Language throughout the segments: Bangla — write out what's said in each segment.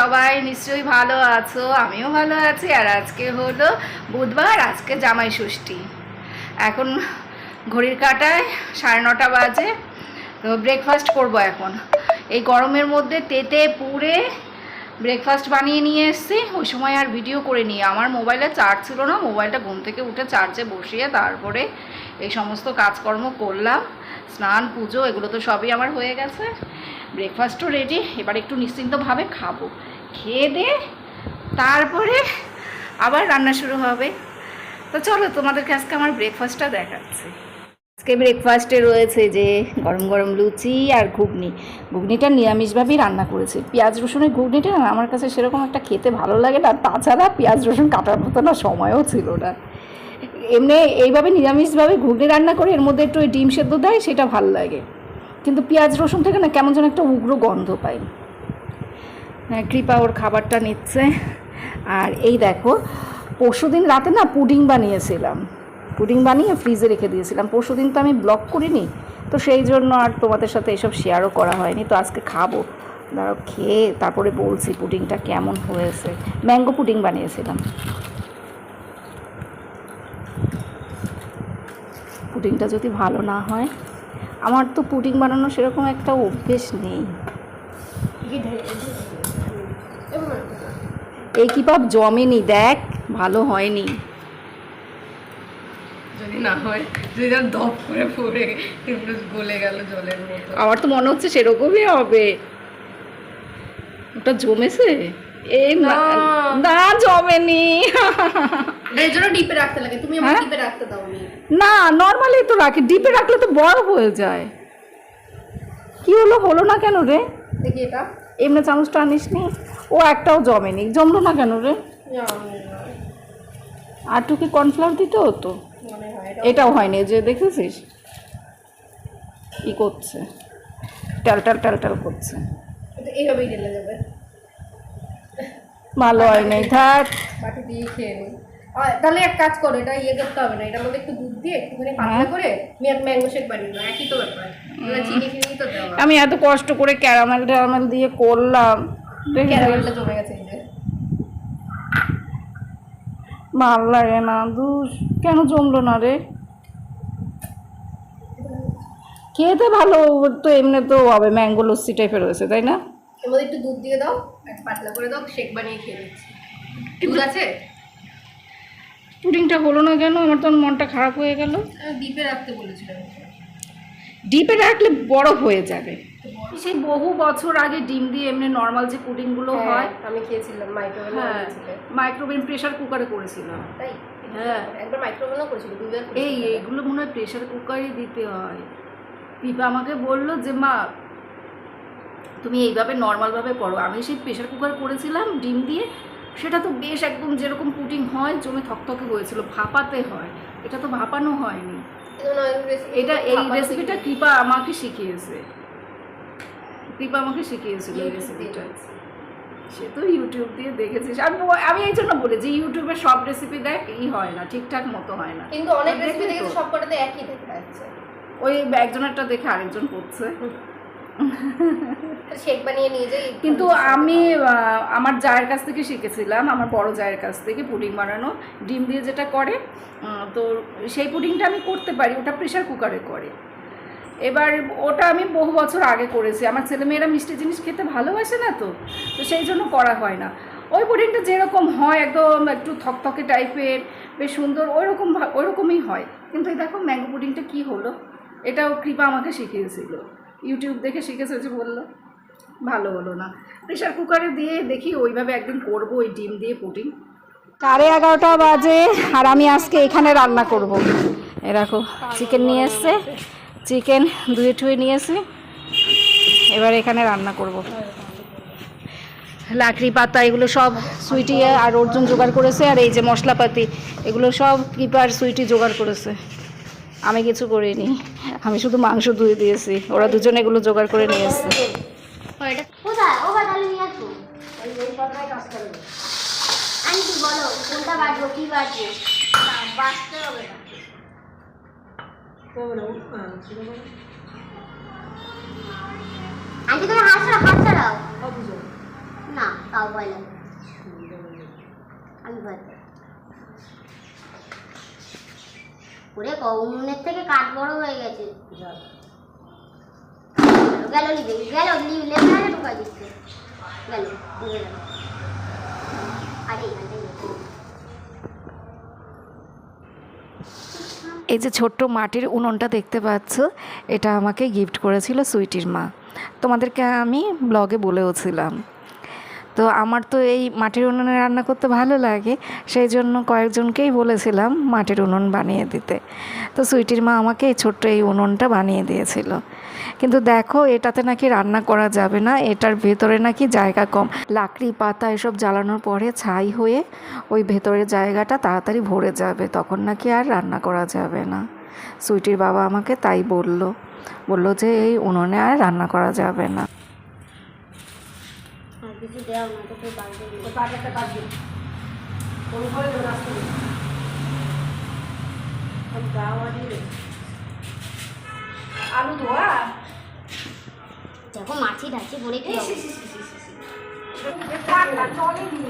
সবাই নিশ্চয়ই ভালো আছো, আমিও ভালো আছি, আর আজকে হলো বুধবার, আজকে জামাই ষষ্ঠী। এখন ঘড়ির কাটায় সাড়ে নটা বাজে, তো ব্রেকফাস্ট করব এখন। এই গরমের মধ্যে তেতে পুড়ে ব্রেকফাস্ট বানিয়ে নিয়ে এসেছি, ওই সময় আর ভিডিও করে নিয়ে আমার মোবাইলে চার্জ ছিল না, মোবাইলটা ঘুম থেকে উঠে চার্জে বসিয়ে তারপরে এই সমস্ত কাজকর্ম করলাম। স্নান, পুজো, এগুলো তো সবই আমার হয়ে গেছে। ব্রেকফাস্টও রেডি এবার একটু নিশ্চিন্তভাবে খাব। খেয়ে দিয়ে তারপরে আবার রান্না শুরু হবে। তো চলো তোমাদেরকে আজকে আমার ব্রেকফাস্টটা দেখাচ্ছি। আজকে ব্রেকফাস্টে রয়েছে যে গরম গরম লুচি আর ঘুগনি। ঘুগনিটা নিরামিষভাবেই রান্না করেছি। পেঁয়াজ রসুনের ঘুগনিটা আমার কাছে সেরকম একটা খেতে ভালো লাগে না। তাছাড়া পেঁয়াজ রসুন কাটার মতো না সময়ও ছিল না। এমনি এইভাবে নিরামিষভাবে ঘুগনি রান্না করে এর মধ্যে একটু ওই ডিম সেদ্ধ দেয় সেটা ভালো লাগে। কিন্তু পেঁয়াজ রসুন থেকে না কেমন যেন একটা উগ্র গন্ধ পাই হ্যাঁ, কৃপা ওর খাবারটা নিচ্ছে। আর এই দেখো, পরশুদিন রাতে না পুডিং বানিয়েছিলাম। পুডিং বানিয়ে ফ্রিজে রেখে দিয়েছিলাম। পরশুদিন তো আমি ব্লক করিনি, তো সেই জন্য আর তোমাদের সাথে এসব শেয়ারও করা হয়নি। তো আজকে খাব। দাঁড়াও, খেয়ে তারপরে বলছি পুডিংটা কেমন হয়েছে। ম্যাঙ্গো পুডিং বানিয়েছিলাম। পুডিংটা যদি ভালো না হয়, আমার তো পুডিং বানানো সেরকম একটা অভ্যেস নেই। এই কি পাপ? জমেনি দেখ ভালো হয়নি। যদি না হয় যদি করে পড়ে একটু গলে গেল জলের মতো। আমার তো মনে হচ্ছে সেরকমই হবে। ওটা জমেছে? এই না। না। না জমেনি। ডিপে রাখতে লাগে। তুমি হ্যাঁ? ডিপে রাখতে দাও নি না নর্মালি তো রাখি। ডিপে রাখলে তো বড় হয়ে যায়। কি হলো? হলো না কেন রে? দেখি এটা। এমনি চামচটা আনিস নি ও একটাও জমেনি। জমলো না কেন রে? আর টুকি কর্নফ্লাওয়ার দিতে হতো এটাও হয়নি যে দেখেছিস? কি করছে। টাল টাল টাল টাল করছে। এইভাবেই ঢেলে যাবে ভালো হয় নাই থাক। বাটি দিয়ে খেয়ে নিই তাহলে এক কাজ করো এটা ইয়ে করতে হবে না এটার মধ্যে একটু দুধ দিয়ে একটুখানি পাতলা হ্যাঁ। করে ম্যাঙ্গো শেক বানিয়ে নাও একই তো ব্যাপার। এবার চিনি তো দেওয়া। আমি এত কষ্ট করে ক্যারামেল ট্যারামেল দিয়ে করলাম? ক্যারামেলটা জমে গেছে এই যে? ভালো লাগে না দুষ। কেন জমলো না রে? খেতে ভালো তো এমনি তো হবে ম্যাঙ্গো লস্যি টাইপের হয়েছে তাই না? এর মধ্যে একটু দুধ দিয়ে দাও একটু পাতলা করে দাও শেক বানিয়ে খেয়ে নিচ্ছি। দুধ আছে? পুডিংটা হলো না কেন? আমার তো মনটা খারাপ হয়ে গেল। ডিপে রাখতে বলেছিলাম। ডিপে রাখলে বড় হয়ে যাবে। সেই বহু বছর আগে ডিম দিয়ে এমনি নর্মাল যে পুডিংগুলো হয় হয় আমি খেয়েছিলাম মাইক্রোওভেনে হ্যাঁ বানিয়েছিলে মাইক্রোওভেন প্রেশার কুকারে করেছিলাম তাই? হ্যাঁ। একবার মাইক্রোওভেনও করেছিল এই এইগুলো মনে হয় প্রেশার কুকারই দিতে হয়। পিপা আমাকে বলল যে মা তুমি এইভাবে নর্মালভাবে করো। আমি সেই প্রেশার কুকার করেছিলাম ডিম দিয়ে। সেটা তো বেশ একদম যেরকম পুডিং হয় জমে থকথকে হয়েছিল ভাপাতে হয়। এটা তো ভাপানো হয়নি। এটা এই রেসিপিটা কৃপা আমাকে শিখিয়েছে। কৃপা আমাকে শিখিয়েছিল এই রেসিপিটা সে তো ইউটিউব দিয়ে দেখেছিস আমি আমি এই জন্য বলি যে ইউটিউবে সব রেসিপি দেখ ই হয় না ঠিকঠাক মতো হয় না। কিন্তু অনেক রেসিপি দেখেছি সব কটাতে একই দেখা যাচ্ছে। ওই একজনেরটা দেখে আরেকজন করছে। শেক বানিয়ে নিয়ে যাই কিন্তু আমি আমার জায়ের কাছ থেকে শিখেছিলাম আমার বড় জায়ের কাছ থেকে পুডিং বানানো ডিম দিয়ে যেটা করে তো সেই পুডিংটা আমি করতে পারি ওটা প্রেশার কুকারে করে। এবার ওটা আমি বহু বছর আগে করেছি আমার ছেলেমেয়েরা মিষ্টি জিনিস খেতে ভালোবাসে না তো তো সেই জন্য করা হয় না। ওই পুডিংটা যেরকম হয় একদম একটু থকথকে টাইপের বেশ সুন্দর ওইরকম ভা- ওইরকমই হয়। কিন্তু এই দেখো ম্যাঙ্গো পুডিংটা কী হলো? এটাও কৃপা আমাকে শিখিয়েছিল। ইউটিউব দেখে শিখেছে যে বলল, ভালো হলো না। প্রেশার কুকারে দিয়ে দেখি ওইভাবে একদিন করব, ওই ডিম দিয়ে পুডিং সাড়ে এগারোটা বাজে আর আমি আজকে এখানে রান্না করব। এ দেখো চিকেন নিয়ে এসছে। চিকেন ধুয়ে ঠুয়ে নিয়েছি এবার এখানে রান্না করব। লাকড়ি পাতা, এগুলো সব সুইটি আর অর্জুন জোগাড় করেছে। আর এই যে মশলাপাতি, এগুলো সব কৃপার সুইটি জোগাড় করেছে। আমি কিছু করিনি। আমি শুধু মাংস ধুয়ে দিয়েছি। ওরা দুজনে এগুলো জোগাড় করে নিয়ে এসছে না, তাও ভয় লাগে। আমি ভয় ওরে উনুনের থেকে কাঠ বড় হয়ে গেছে। গেল লিবে গেল লিবে লেবে দিচ্ছে। গেল আরে গেছে। এই যে ছোট্ট মাটির উনুনটা দেখতে পাচ্ছ এটা আমাকে গিফট করেছিল সুইটির মা। তোমাদেরকে আমি ব্লগে বলেওছিলাম। তো আমার তো এই মাটির উনুনে রান্না করতে ভালো লাগে সেই জন্য কয়েকজনকেই বলেছিলাম মাটির উনুন বানিয়ে দিতে। তো সুইটির মা আমাকে এই ছোট্ট এই উনুনটা বানিয়ে দিয়েছিল। কিন্তু দেখো, এটাতে নাকি রান্না করা যাবে না, এটার ভেতরে নাকি জায়গা কম। লাকড়ি, পাতা এসব জ্বালানোর পরে ছাই হয়ে ওই ভেতরের জায়গাটা তাড়াতাড়ি ভরে যাবে, তখন নাকি আর রান্না করা যাবে না। সুইটির বাবা আমাকে তাই বলল বলল যে এই উনুনে আর রান্না করা যাবে না। কিছু দেওয়া না তো কেউ বাড়িতে তো কাঠ একটা কাঠ দিই কোন ঘরে দেবো রাস্তা দিই আমি গা মাটিয়ে রে আলু ধোয়া দেখো মাছি ঢাচি পড়ে কি হবে? কাঠটা চলেনি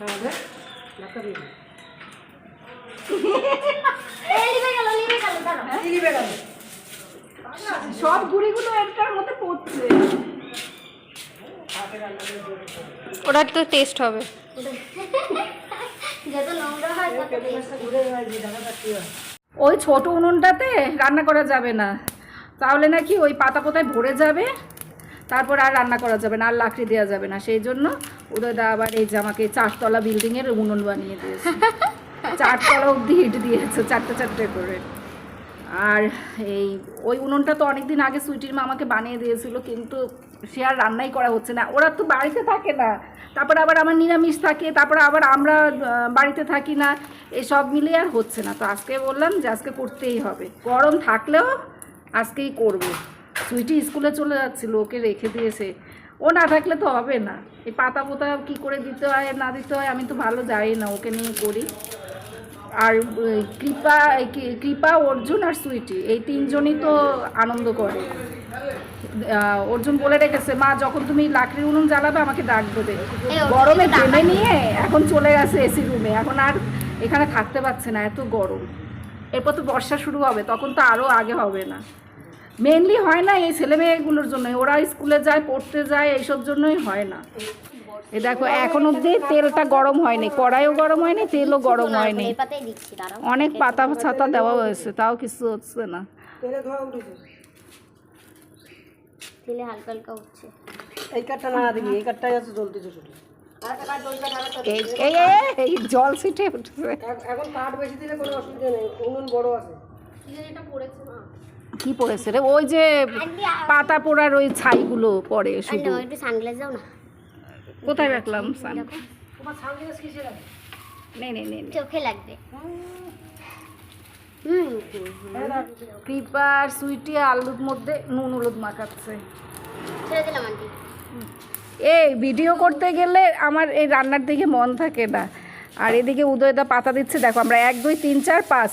বাবা নিবে গেল কাঠ চলেনি এই এই এই যে পাতা ধরা কানা ওটা লাঠি নিয়ে আসো। এই লিবে গেল, লিবে গেল, দাঁড়াও। সব গুড়িগুলো একটার মধ্যে পড়ছে ওটার তো টেস্ট হবে হয়। ওই ছোট উনুনটাতে রান্না করা যাবে না তাহলে নাকি ওই পাতা পোতায় ভরে যাবে তারপর আর রান্না করা যাবে না আর লাকড়ি দেওয়া যাবে না। সেই জন্য উদয়দা আবার এই যে আমাকে চারতলা বিল্ডিংয়ের উনুন বানিয়ে দিয়েছে। চারতলা অবধি হিট দিয়েছে চারটে চারটে করে। আর এই ওই উনুনটা তো অনেক দিন আগে সুইটির মা আমাকে বানিয়ে দিয়েছিল কিন্তু সে আর রান্নাই করা হচ্ছে না। ওরা তো বাড়িতে থাকে না। তারপরে আবার আমার নিরামিষ থাকে তারপর আবার আমরা বাড়িতে থাকি না। এসব মিলিয়ে আর হচ্ছে না। তো আজকে বললাম যে আজকে করতেই হবে। গরম থাকলেও আজকেই করব। সুইটি স্কুলে চলে যাচ্ছিল ওকে রেখে দিয়েছে। ও না থাকলে তো হবে না। এই পাতা পোতা কী করে দিতে হয় না দিতে হয় আমি তো ভালো জানি না ওকে নিয়ে করি। আর কৃপা কৃপা অর্জুন আর সুইটি এই তিনজনই তো আনন্দ করে। অর্জুন বলে রেখেছে মা যখন তুমি লাকড়ির উনুন জ্বালাবে আমাকে ডাক দেবে। গরমে ডাকাত। নিয়ে এখন চলে গেছে এসি রুমে এখন আর এখানে থাকতে পারছে না এত গরম। এরপর তো বর্ষা শুরু হবে তখন তো আরও আগে হবে না। মেনলি হয় না এই ছেলে মেয়েগুলোর জন্য ওরা স্কুলে যায় পড়তে যায় এইসব জন্যই হয় না। এ দেখো এখন অবধি তেলটা গরম হয়নি। কড়াইও গরম হয়নি তেলও গরম হয়নি। এই পাতাই দিচ্ছি দাঁড়াও অনেক পাতা ছাতা দেওয়া হয়েছে তাও কিছু হচ্ছে না। তেলে হালকা হালকা উঠছে। এই কাঠটা না দিবি এই কাঠটাই আছে জ্বলতেছে শুধু। এই এই এই- এই জল ছিটে উঠছে এখন কাঠ বেশি দিলে কোনো অসুবিধা নেই উনুন বড় আছে। কি পড়েছে রে? ওই যে পাতা পোড়ার ওই ছাইগুলো পড়ে আর শুধু একটু সানগ্লাস দাও না। কোথায় রাখলাম সান? তোমার সামনে কিসে রাখে নেই নেই নেই চোখে লাগবে। হুম। কৃপা আর সুইটি আলুর মধ্যে নুন হলুদ মাখাচ্ছে। ছেড়ে দিলাম আন্টি। এই ভিডিও করতে গেলে আমার এই রান্নার দিকে মন থাকে না। আর এদিকে উদয়দা পাতা দিচ্ছে। দেখো আমরা এক দুই তিন চার পাঁচ।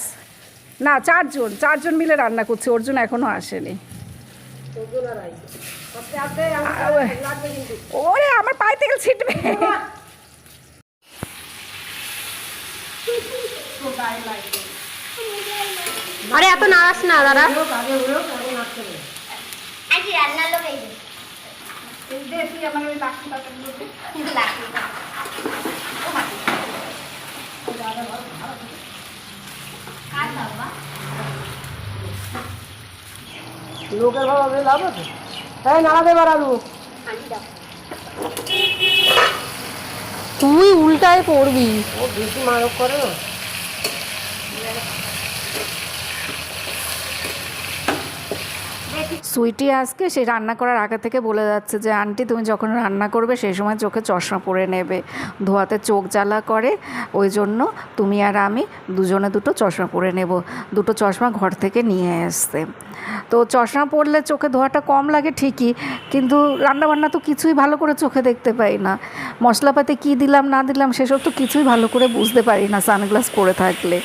না চারজন চারজন মিলে রান্না করছি অর্জুন এখনও আসেনি ওরে আমার পায়ে থেকে ছিটবে আরে এত নাড়াস না দাদা। আমার ওই লাঠি পাতাগুলো দে। কিন্তু লাগবে না। কার বাবা লোকের ভাবে লাভ আছে? হ্যাঁ নাড়াতে পারাবো আন্টি তুই উল্টায় পড়বি। ও বেশি মারক করে না। সুইটি আজকে সেই রান্না করার আগে থেকে বলে যাচ্ছে যে, আন্টি, তুমি যখন রান্না করবে, সেই সময় চোখে চশমা পরে নেবে। ধোয়াতে চোখ জ্বালা করে, ওই জন্য তুমি আর আমি দুজনে দুটো চশমা পরে নেব। দুটো চশমা ঘর থেকে নিয়ে আসতে তো চশমা পরলে চোখে ধোয়াটা কম লাগে ঠিকই, কিন্তু রান্নাবান্না তো কিছুই ভালো করে চোখে দেখতে পাই না। মশলাপাতি কী দিলাম, না দিলাম, সেসব তো কিছুই ভালো করে বুঝতে পারি না সানগ্লাস পরে থাকলে।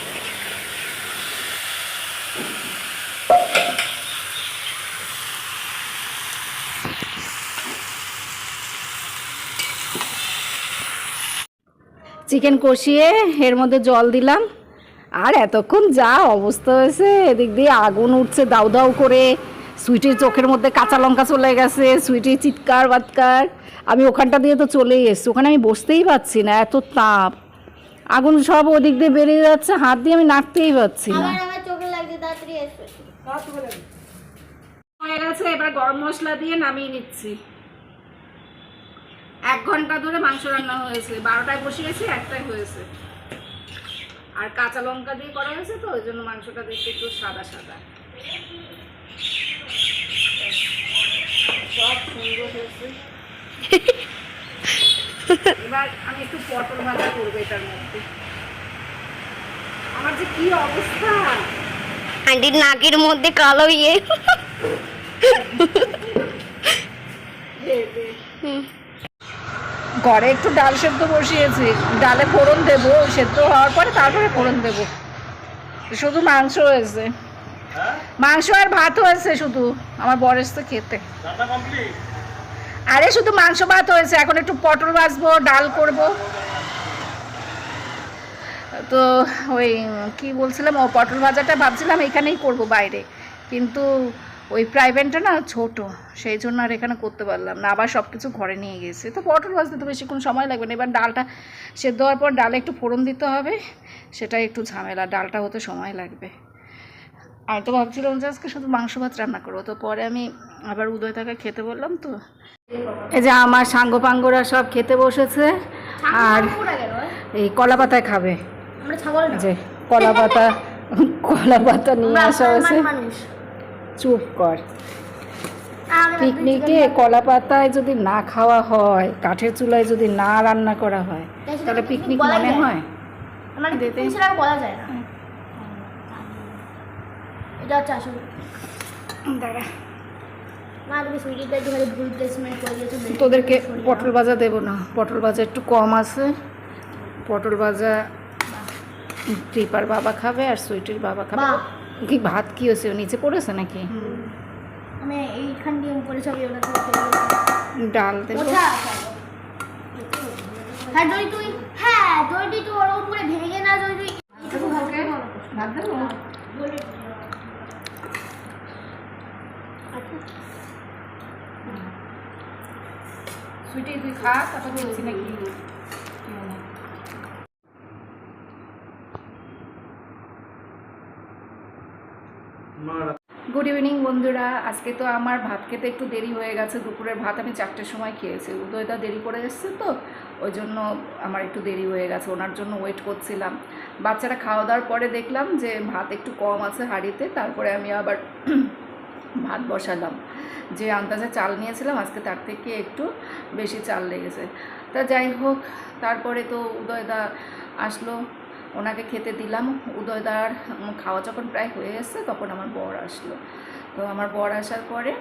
চিকেন কষিয়ে এর মধ্যে জল দিলাম। আর এতক্ষণ যা অবস্থা হয়েছে এদিক দিয়ে আগুন উঠছে দাউ দাউ করে। সুইটির চোখের মধ্যে কাঁচা লঙ্কা চলে গেছে সুইটির চিৎকার বাৎকার। আমি ওখানটা দিয়ে তো চলেই এসছি ওখানে আমি বসতেই পারছি না এত তাপ। আগুন সব ওদিক দিয়ে বেরিয়ে যাচ্ছে হাত দিয়ে আমি নাড়তেই পারছি না। হয়ে গেছে এবার গরম মশলা দিয়ে নামিয়ে নিচ্ছি। এক ঘণ্টা ধরে মাংস রান্না হয়েছে। বারোটায় বসিয়েছি একটাই হয়েছে। আর কাঁচা লঙ্কা দিয়ে করা হয়েছে তো ওই জন্য মাংসটা দেখতে একটু সাদা সাদা। সব সুন্দর হয়েছে। এবার আমি একটু পটল ভাজা করব এটার মধ্যে। আমার যে কি অবস্থা? আন্টির নাকের মধ্যে কালো ইয়ে। ঘরে একটু ডাল সেদ্ধ বসিয়েছি। ডালে ফোড়ন দেবো সেদ্ধ হওয়ার পরে তারপরে ফোড়ন দেবো। শুধু মাংস হয়েছে। মাংস আর ভাত হয়েছে শুধু আমার বর এসছে খেতে। আরে শুধু মাংস ভাত হয়েছে এখন একটু পটল ভাজবো ডাল করব। তো ওই কি বলছিলাম ও পটল ভাজাটা ভাবছিলাম এখানেই করব বাইরে। কিন্তু ওই প্রাইভেটটা না ছোট সেই জন্য আর এখানে করতে পারলাম না। আবার সব কিছু ঘরে নিয়ে গেছে। তো পটল ভাজতে তো বেশিক্ষণ সময় লাগবে না। এবার ডালটা সেদ্ধ হওয়ার পর ডালে একটু ফোড়ন দিতে হবে। সেটাই একটু ঝামেলা। ডালটা হতে সময় লাগবে। আমি তো ভাবছিলাম যে আজকে শুধু মাংস ভাত রান্না করব। তো পরে আমি আবার উদয় তাকে খেতে বললাম তো। এই যে আমার সাঙ্গ পাঙ্গরা সব খেতে বসেছে। আর এই কলা পাতায় খাবে। না। যে কলা পাতা কলা পাতা নিয়ে আসা হয়েছে। মানুষ। চুপ কর। পিকনিকে কলা পাতায় যদি না খাওয়া হয় কাঠের চুলায় যদি না রান্না করা হয় তাহলে পিকনিক মনে হয়? বলা যায় না। এটা হচ্ছে আসল। দাঁড়া। তোদেরকে পটল ভাজা দেবো না। পটল ভাজা একটু কম আছে। পটল ভাজা কৃপার বাবা খাবে আর সুইটির বাবা খাবে। কি ভাত কি হয়েছে? নিচে পড়েছে নাকি? আমি এইখান দিয়ে উপরে ওটা। ডাল হ্যাঁ তুই হ্যাঁ তুই ওর উপরে ভেঙে না যদি তুই সুইটি তুই খা তারপর বলছি নাকি। গুড ইভিনিং বন্ধুরা। আজকে তো আমার ভাত খেতে একটু দেরি হয়ে গেছে। দুপুরের ভাত আমি চারটের সময় খেয়েছি। উদয়দা দেরি করে এসছে তো, ওই জন্য আমার একটু দেরি হয়ে গেছে। ওনার জন্য ওয়েট করছিলাম। বাচ্চারা খাওয়া দাওয়ার পরে দেখলাম যে ভাত একটু কম আছে হাঁড়িতে। তারপরে আমি আবার ভাত বসালাম। যে আন্দাজে চাল নিয়েছিলাম, আজকে তার থেকে একটু বেশি চাল লেগেছে। তা যাই হোক, তারপরে তো উদয়দা আসলো। ওনাকে খেতে দিলাম। উদয়দার খাওয়া যখন প্রায় হয়ে এসছে, তখন আমার বর আসলো। তো আমার বর আসার পরে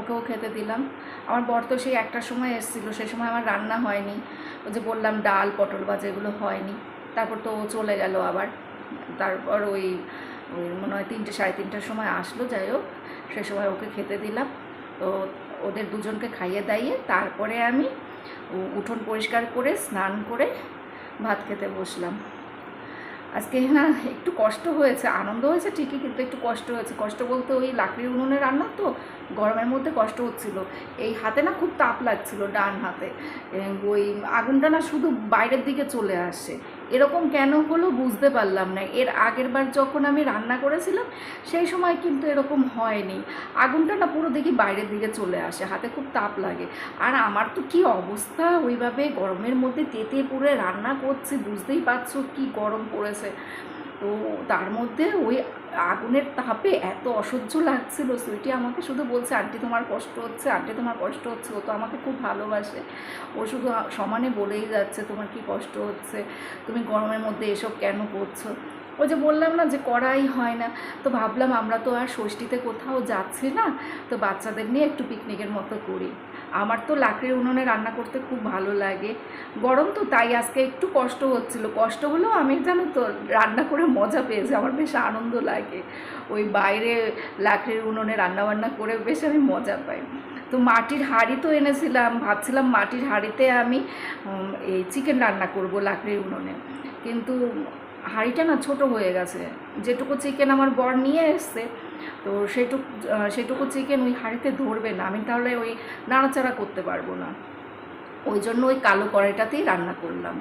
ওকেও খেতে দিলাম। আমার বর তো সেই একটার সময় এসেছিল সেই সময় আমার রান্না হয়নি। ওই যে বললাম, ডাল, পটল ভাজা এগুলো হয়নি। তারপর তো ও চলে গেল আবার। তারপর ওই ওই মনে হয় তিনটে, সাড়ে তিনটার সময় আসলো, যাই হোক, সে সময় ওকে খেতে দিলাম। তো ওদের দুজনকে খাইয়ে দাইয়ে তারপরে আমি উঠোন পরিষ্কার করে, স্নান করে ভাত খেতে বসলাম। আজকে না একটু কষ্ট হয়েছে, আনন্দ হয়েছে ঠিকই কিন্তু একটু কষ্ট হয়েছে। কষ্ট বলতে ওই লাকড়ির উনুনে রান্না তো গরমের মধ্যে কষ্ট হচ্ছিল। এই হাতে না খুব তাপ লাগছিল, ডান হাতে। ওই আগুনটা না শুধু বাইরের দিকে চলে আসে। এরকম কেন হলো বুঝতে পারলাম না। এর আগের বার যখন আমি রান্না করেছিলাম, সেই সময় কিন্তু এরকম হয়নি। আগুনটা না পুরো দেখি বাইরের দিকে চলে আসে, হাতে খুব তাপ লাগে। আর আমার তো কি অবস্থা? ওইভাবে গরমের মধ্যে তেতে পুরে রান্না করছি, বুঝতেই পারছ কি গরম পড়েছে। তো তার মধ্যে ওই আগুনের তাপে এত অসহ্য লাগছিল, সুইটি আমাকে শুধু বলছে, আন্টি, তোমার কষ্ট হচ্ছে, আন্টি, তোমার কষ্ট হচ্ছে, ও তো আমাকে খুব ভালোবাসে। ও শুধু সমানে বলেই যাচ্ছে, তোমার কি কষ্ট হচ্ছে, তুমি গরমের মধ্যে এসব কেন করছ? ওই যে বললাম না যে করাই হয় না, তো ভাবলাম আমরা তো আর ষষ্ঠীতে কোথাও যাচ্ছি না, তো বাচ্চাদের নিয়ে একটু পিকনিকের মতো করি। আমার তো লাকড়ির উনুনে রান্না করতে খুব ভালো লাগে। গরম তো তাই আজকে একটু কষ্ট হচ্ছিল। কষ্ট হলেও আমি জানো তো রান্না করে মজা পেয়েছি আমার বেশ আনন্দ লাগে। ওই বাইরে লাকড়ির উনুনে রান্না বান্না করে বেশ আমি মজা পাই। তো মাটির হাঁড়ি তো এনেছিলাম, ভাবছিলাম মাটির হাঁড়িতে আমি এই চিকেন রান্না করব লাকড়ির উনুনে। কিন্তু হাঁড়িটা না ছোট হয়ে গেছে। যেটুকু চিকেন আমার বর নিয়ে এসছে, তো সেটুকু সেটুকু চিকেন ওই হাঁড়িতে ধরবে না, আমি তাহলে ওই নাড়াচাড়া করতে পারব না। ওই জন্য ওই কালো কড়াইটাতেই রান্না করলাম।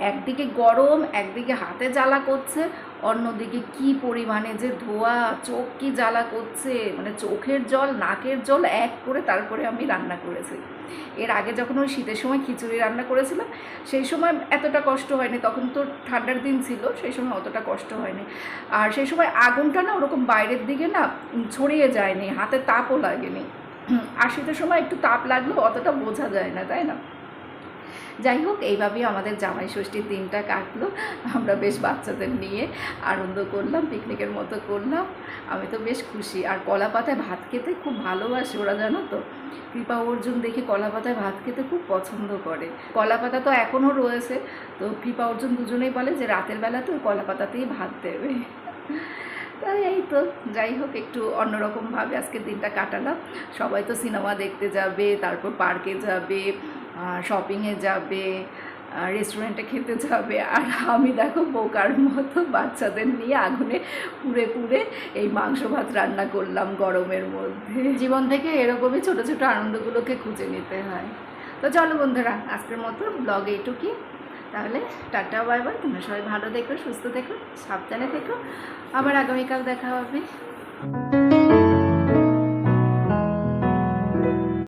একদিকে গরম, একদিকে হাতে জ্বালা করছে, অন্যদিকে কি পরিমাণে যে ধোয়া, চোখ কি জ্বালা করছে মানে চোখের জল, নাকের জল এক করে তারপরে আমি রান্না করেছি। এর আগে যখন ওই শীতের সময় খিচুড়ি রান্না করেছিলাম, সেই সময় এতটা কষ্ট হয়নি, তখন তো ঠান্ডার দিন ছিল, সেই সময় অতটা কষ্ট হয়নি। আর সেই সময় আগুনটা না ওরকম বাইরের দিকে না ছড়িয়ে যায়নি, হাতে তাপও লাগেনি। আর শীতের সময় একটু তাপ লাগলেও অতটা বোঝা যায় না, তাই না? যাই হোক, এইভাবেই আমাদের জামাই ষষ্ঠীর দিনটা কাটলো। আমরা বেশ বাচ্চাদের নিয়ে আনন্দ করলাম, পিকনিকের মতো করলাম। আমি তো বেশ খুশি। আর কলা পাতায় ভাত খেতে খুব ভালোবাসে ওরা, জানো তো? কৃপা অর্জুন দেখি কলা পাতায় ভাত খেতে খুব পছন্দ করে। কলা পাতা তো এখনও রয়েছে। তো কৃপা অর্জুন দুজনেই বলে যে রাতের বেলা তো কলা পাতাতেই ভাত দেবে। তাই এই তো, যাই হোক, একটু অন্যরকমভাবে আজকের দিনটা কাটালাম। সবাই তো সিনেমা দেখতে যাবে, তারপর পার্কে যাবে শপিংয়ে যাবে রেস্টুরেন্টে খেতে যাবে। আর আমি দেখো বোকার মতো বাচ্চাদের নিয়ে আগুনে পুড়ে পুড়ে এই মাংস ভাত রান্না করলাম গরমের মধ্যে। জীবন থেকে এরকমই ছোটো ছোটো আনন্দগুলোকে খুঁজে নিতে হয়। তো চলো বন্ধুরা, আজকের মতো ব্লগ এইটুকুই। তাহলে টাটা বাই বাই তোমরা সবাই ভালো থেকো, সুস্থ থেকো, সাবধানে থেকো। আবার আগামীকাল দেখা হবে।